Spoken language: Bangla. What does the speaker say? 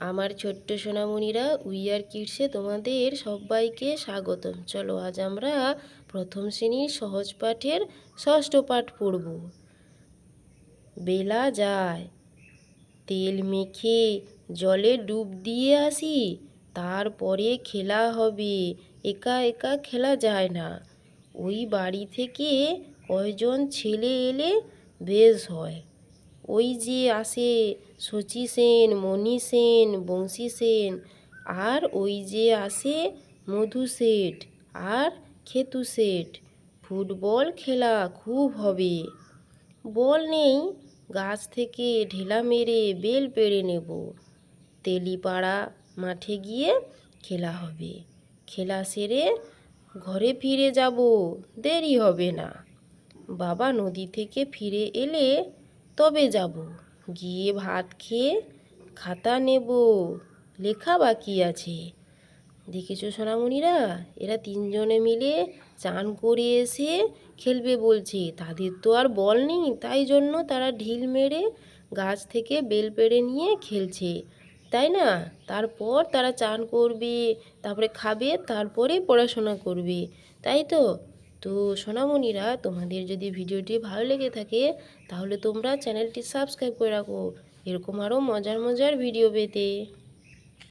আমার ছোট্ট সোনামণিরা উইয়ার কিডসে তোমাদের সবাইকে স্বাগতম। চলো আজ আমরা প্রথম শ্রেণির সহজ পাঠের ষষ্ঠ পাঠ পড়ব। বেলা যায়, তেল মেখে জলে ডুব দিয়ে আসি, তারপরে খেলা হবে, একা একা খেলা যায় না। ওই বাড়ি থেকে কয়জন ছেলে এলে বেশ হয়। ওই যে আসে শচী সেন, মণি সেন, বংশী সেন, আর ওই যে আসে মধু শেঠ আর খেতু শেঠ ফুটবল খেলা খুব হবে। বল নেই, গাছ থেকে ঢেলা মেরে বেল পেড়ে নেব। তেলিপাড়া মাঠে গিয়ে খেলা হবে। খেলা সেরে ঘরে ফিরে যাব, দেরি হবে না। বাবা নদী থেকে ফিরে এলে তবে যাব। গিয়ে ভাত খেয়ে খাতা নেব। লেখা বাকি আছে। দেখেছ সোনামণিরা? এরা তিনজনে মিলে চান করে এসে খেলবে বলছে। তাদের তো আর বল নেই, তাই জন্য তারা ঢিল মেরে গাছ থেকে বেল পেড়ে নিয়ে খেলছে। তাই না? তারপর তারা চান করবে, তারপরে খাবে তারপরে পড়াশোনা করবে। তাই তো? তো সোনামণিরা, তোমাদের যদি ভিডিওটি ভালো লেগে থাকে, তাহলে তোমরা চ্যানেলটি সাবস্ক্রাইব করে রাখো। এরকম আরও মজার মজার ভিডিও পেতে।